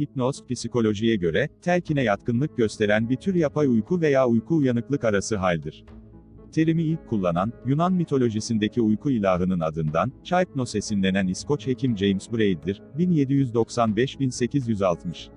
Hipnoz, psikolojiye göre, telkine yatkınlık gösteren bir tür yapay uyku veya uyku uyanıklık arası haldir. Terimi ilk kullanan, Yunan mitolojisindeki uyku ilahının adından, Chaipnos esinlenen İskoç hekim James Braid'dir, 1795-1860.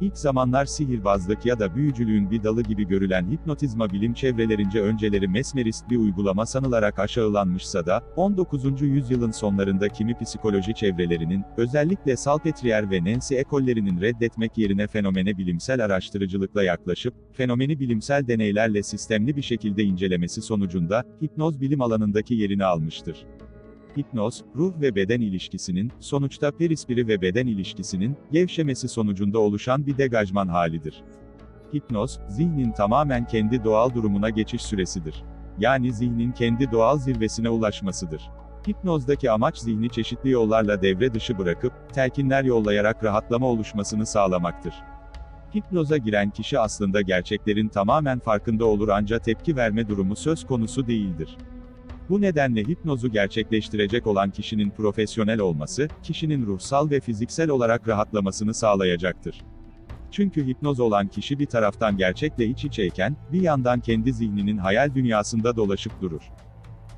İlk zamanlar sihirbazlık ya da büyücülüğün bir dalı gibi görülen hipnotizma bilim çevrelerince önceleri mesmerist bir uygulama sanılarak aşağılanmışsa da, 19. yüzyılın sonlarında kimi psikoloji çevrelerinin, özellikle Salpetriere ve Nancy ekollerinin reddetmek yerine fenomene bilimsel araştırıcılıkla yaklaşıp, fenomeni bilimsel deneylerle sistemli bir şekilde incelemesi sonucunda, hipnoz bilim alanındaki yerini almıştır. Hipnoz, ruh ve beden ilişkisinin, sonuçta perispiri ve beden ilişkisinin, gevşemesi sonucunda oluşan bir degajman halidir. Hipnoz, zihnin tamamen kendi doğal durumuna geçiş süresidir. Yani zihnin kendi doğal zirvesine ulaşmasıdır. Hipnozdaki amaç zihni çeşitli yollarla devre dışı bırakıp, telkinler yollayarak rahatlama oluşmasını sağlamaktır. Hipnoza giren kişi aslında gerçeklerin tamamen farkında olur ancak tepki verme durumu söz konusu değildir. Bu nedenle hipnozu gerçekleştirecek olan kişinin profesyonel olması, kişinin ruhsal ve fiziksel olarak rahatlamasını sağlayacaktır. Çünkü hipnoz olan kişi bir taraftan gerçekle iç içeyken, bir yandan kendi zihninin hayal dünyasında dolaşıp durur.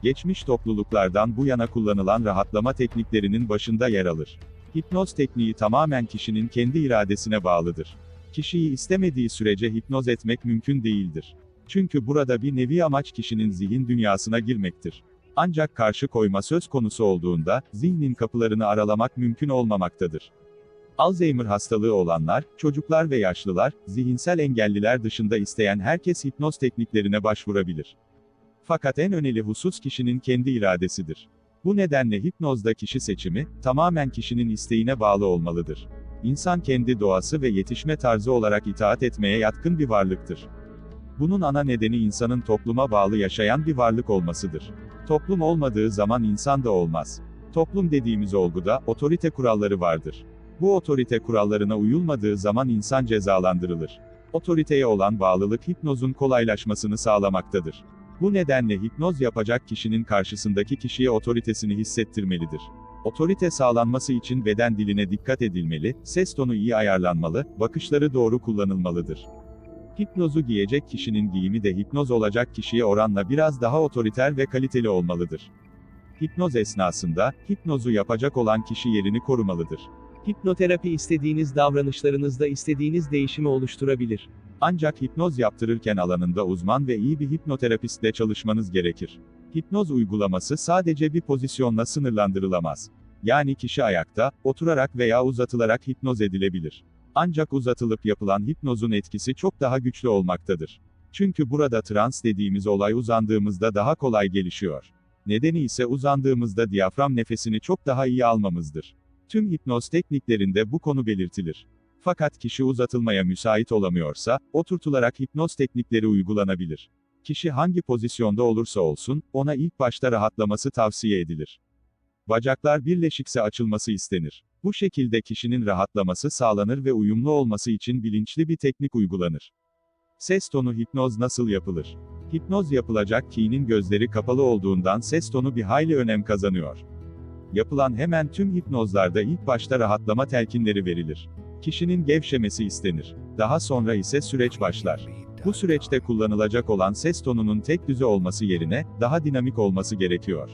Geçmiş topluluklardan bu yana kullanılan rahatlama tekniklerinin başında yer alır. Hipnoz tekniği tamamen kişinin kendi iradesine bağlıdır. Kişiyi istemediği sürece hipnoz etmek mümkün değildir. Çünkü burada bir nevi amaç kişinin zihin dünyasına girmektir. Ancak karşı koyma söz konusu olduğunda, zihnin kapılarını aralamak mümkün olmamaktadır. Alzheimer hastalığı olanlar, çocuklar ve yaşlılar, zihinsel engelliler dışında isteyen herkes hipnoz tekniklerine başvurabilir. Fakat en önemli husus kişinin kendi iradesidir. Bu nedenle hipnozda kişi seçimi, tamamen kişinin isteğine bağlı olmalıdır. İnsan kendi doğası ve yetişme tarzı olarak itaat etmeye yatkın bir varlıktır. Bunun ana nedeni insanın topluma bağlı yaşayan bir varlık olmasıdır. Toplum olmadığı zaman insan da olmaz. Toplum dediğimiz olguda, otorite kuralları vardır. Bu otorite kurallarına uyulmadığı zaman insan cezalandırılır. Otoriteye olan bağlılık hipnozun kolaylaşmasını sağlamaktadır. Bu nedenle hipnoz yapacak kişinin karşısındaki kişiye otoritesini hissettirmelidir. Otorite sağlanması için beden diline dikkat edilmeli, ses tonu iyi ayarlanmalı, bakışları doğru kullanılmalıdır. Hipnozu giyecek kişinin giyimi de hipnoz olacak kişiye oranla biraz daha otoriter ve kaliteli olmalıdır. Hipnoz esnasında, hipnozu yapacak olan kişi yerini korumalıdır. Hipnoterapi istediğiniz davranışlarınızda istediğiniz değişimi oluşturabilir. Ancak hipnoz yaptırırken alanında uzman ve iyi bir hipnoterapistle çalışmanız gerekir. Hipnoz uygulaması sadece bir pozisyonla sınırlandırılamaz. Yani kişi ayakta, oturarak veya uzatılarak hipnoz edilebilir. Ancak uzatılıp yapılan hipnozun etkisi çok daha güçlü olmaktadır. Çünkü burada trans dediğimiz olay uzandığımızda daha kolay gelişiyor. Nedeni ise uzandığımızda diyafram nefesini çok daha iyi almamızdır. Tüm hipnoz tekniklerinde bu konu belirtilir. Fakat kişi uzatılmaya müsait olamıyorsa, oturtularak hipnoz teknikleri uygulanabilir. Kişi hangi pozisyonda olursa olsun, ona ilk başta rahatlaması tavsiye edilir. Bacaklar birleşikse açılması istenir. Bu şekilde kişinin rahatlaması sağlanır ve uyumlu olması için bilinçli bir teknik uygulanır. Ses tonu hipnoz nasıl yapılır? Hipnoz yapılacak kişinin gözleri kapalı olduğundan ses tonu bir hayli önem kazanıyor. Yapılan hemen tüm hipnozlarda ilk başta rahatlama telkinleri verilir. Kişinin gevşemesi istenir. Daha sonra ise süreç başlar. Bu süreçte kullanılacak olan ses tonunun tek düze olması yerine, daha dinamik olması gerekiyor.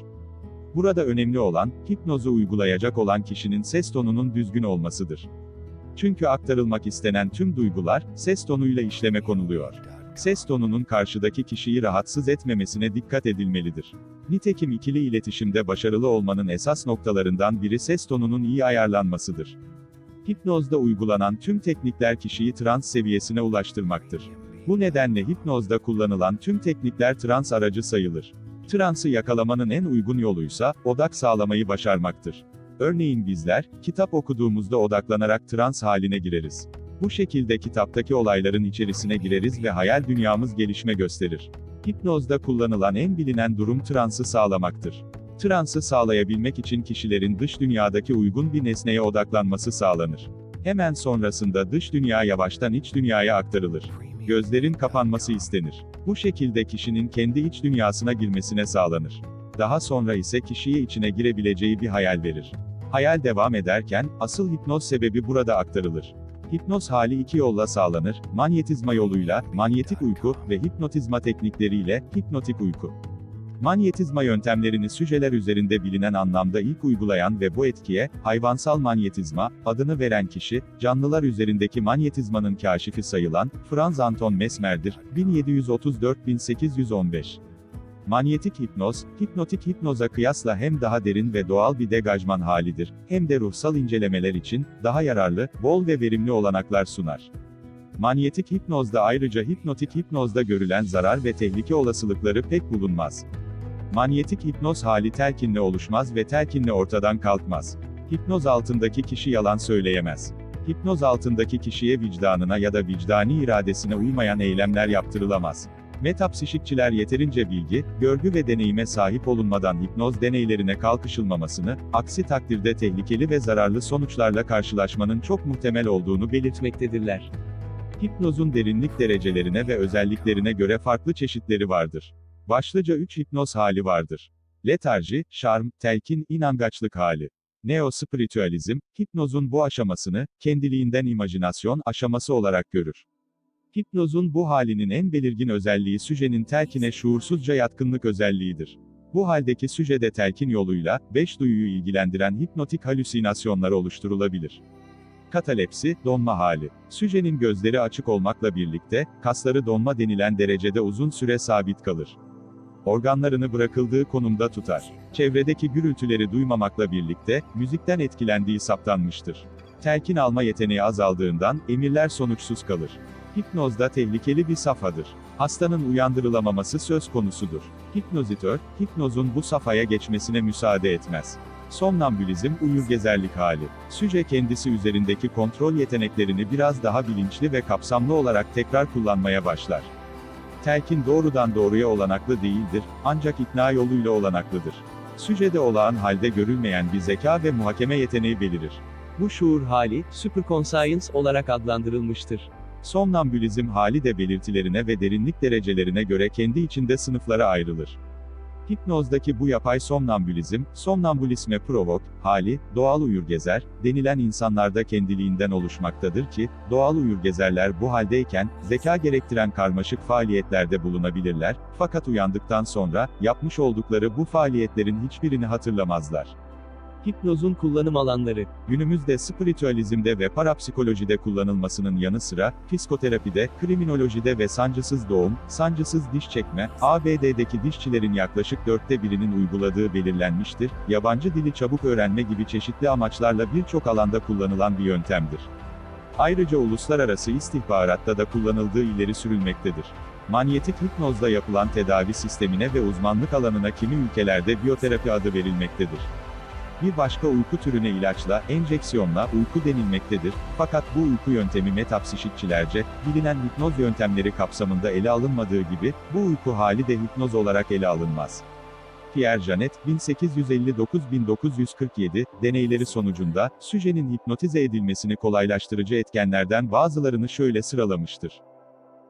Burada önemli olan, hipnozu uygulayacak olan kişinin ses tonunun düzgün olmasıdır. Çünkü aktarılmak istenen tüm duygular, ses tonuyla işleme konuluyor. Ses tonunun karşıdaki kişiyi rahatsız etmemesine dikkat edilmelidir. Nitekim ikili iletişimde başarılı olmanın esas noktalarından biri ses tonunun iyi ayarlanmasıdır. Hipnozda uygulanan tüm teknikler kişiyi trans seviyesine ulaştırmaktır. Bu nedenle hipnozda kullanılan tüm teknikler trans aracı sayılır. Transı yakalamanın en uygun yoluysa, odak sağlamayı başarmaktır. Örneğin bizler, kitap okuduğumuzda odaklanarak trans haline gireriz. Bu şekilde kitaptaki olayların içerisine gireriz ve hayal dünyamız gelişme gösterir. Hipnozda kullanılan en bilinen durum transı sağlamaktır. Transı sağlayabilmek için kişilerin dış dünyadaki uygun bir nesneye odaklanması sağlanır. Hemen sonrasında dış dünya yavaştan iç dünyaya aktarılır. Gözlerin kapanması istenir. Bu şekilde kişinin kendi iç dünyasına girmesine sağlanır. Daha sonra ise kişiye içine girebileceği bir hayal verir. Hayal devam ederken, asıl hipnoz sebebi burada aktarılır. Hipnoz hali iki yolla sağlanır, manyetizma yoluyla, manyetik uyku ve hipnotizma teknikleriyle, hipnotik uyku. Manyetizma yöntemlerini süjeler üzerinde bilinen anlamda ilk uygulayan ve bu etkiye, hayvansal manyetizma, adını veren kişi, canlılar üzerindeki manyetizmanın kaşifi sayılan, Franz Anton Mesmer'dir, 1734-1815. Manyetik hipnoz, hipnotik hipnoza kıyasla hem daha derin ve doğal bir degajman halidir, hem de ruhsal incelemeler için, daha yararlı, bol ve verimli olanaklar sunar. Manyetik hipnozda ayrıca hipnotik hipnozda görülen zarar ve tehlike olasılıkları pek bulunmaz. Manyetik hipnoz hali telkinle oluşmaz ve telkinle ortadan kalkmaz. Hipnoz altındaki kişi yalan söyleyemez. Hipnoz altındaki kişiye vicdanına ya da vicdani iradesine uymayan eylemler yaptırılamaz. Metapsişikçiler yeterince bilgi, görgü ve deneyime sahip olunmadan hipnoz deneylerine kalkışılmamasını, aksi takdirde tehlikeli ve zararlı sonuçlarla karşılaşmanın çok muhtemel olduğunu belirtmektedirler. Hipnozun derinlik derecelerine ve özelliklerine göre farklı çeşitleri vardır. Başlıca 3 hipnoz hali vardır. Letarji, şarm, telkin, inangaçlık hali. Neo-spiritüalizm, hipnozun bu aşamasını, kendiliğinden imajinasyon aşaması olarak görür. Hipnozun bu halinin en belirgin özelliği süjenin telkine şuursuzca yatkınlık özelliğidir. Bu haldeki süjede telkin yoluyla, beş duyuyu ilgilendiren hipnotik halüsinasyonlar oluşturulabilir. Katalepsi, donma hali. Süjenin gözleri açık olmakla birlikte, kasları donma denilen derecede uzun süre sabit kalır. Organlarını bırakıldığı konumda tutar. Çevredeki gürültüleri duymamakla birlikte, müzikten etkilendiği saptanmıştır. Telkin alma yeteneği azaldığından, emirler sonuçsuz kalır. Hipnozda tehlikeli bir safhadır. Hastanın uyandırılamaması söz konusudur. Hipnozitör, hipnozun bu safhaya geçmesine müsaade etmez. Somnambülizm, uyurgezerlik hali. Süce kendisi üzerindeki kontrol yeteneklerini biraz daha bilinçli ve kapsamlı olarak tekrar kullanmaya başlar. Telkin doğrudan doğruya olanaklı değildir, ancak ikna yoluyla olanaklıdır. Sücede olağan halde görülmeyen bir zeka ve muhakeme yeteneği belirir. Bu şuur hali, superconscience olarak adlandırılmıştır. Somnambülizm hali de belirtilerine ve derinlik derecelerine göre kendi içinde sınıflara ayrılır. Hipnozdaki bu yapay somnambülizm, somnambulisme provok, hali, doğal uyurgezer, denilen insanlarda kendiliğinden oluşmaktadır ki, doğal uyurgezerler bu haldeyken, zeka gerektiren karmaşık faaliyetlerde bulunabilirler, fakat uyandıktan sonra, yapmış oldukları bu faaliyetlerin hiçbirini hatırlamazlar. Hipnozun kullanım alanları. Günümüzde spiritüalizmde ve parapsikolojide kullanılmasının yanı sıra, psikoterapide, kriminolojide ve sancısız doğum, sancısız diş çekme, ABD'deki dişçilerin yaklaşık dörtte birinin uyguladığı belirlenmiştir, yabancı dili çabuk öğrenme gibi çeşitli amaçlarla birçok alanda kullanılan bir yöntemdir. Ayrıca uluslararası istihbaratta da kullanıldığı ileri sürülmektedir. Manyetik hipnozda yapılan tedavi sistemine ve uzmanlık alanına kimi ülkelerde biyoterapi adı verilmektedir. Bir başka uyku türüne ilaçla, enjeksiyonla uyku denilmektedir, fakat bu uyku yöntemi metapsişikçilerce, bilinen hipnoz yöntemleri kapsamında ele alınmadığı gibi, bu uyku hali de hipnoz olarak ele alınmaz. Pierre Janet, 1859-1947, deneyleri sonucunda, süjenin hipnotize edilmesini kolaylaştırıcı etkenlerden bazılarını şöyle sıralamıştır.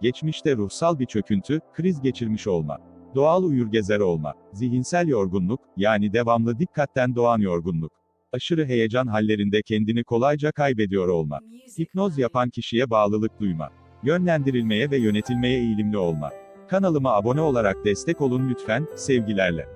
Geçmişte ruhsal bir çöküntü, kriz geçirmiş olma. Doğal uyurgezer olma, zihinsel yorgunluk, yani devamlı dikkatten doğan yorgunluk. Aşırı heyecan hallerinde kendini kolayca kaybediyor olma. Hipnoz yapan kişiye bağlılık duyma. Yönlendirilmeye ve yönetilmeye eğilimli olma. Kanalıma abone olarak destek olun lütfen, sevgilerle.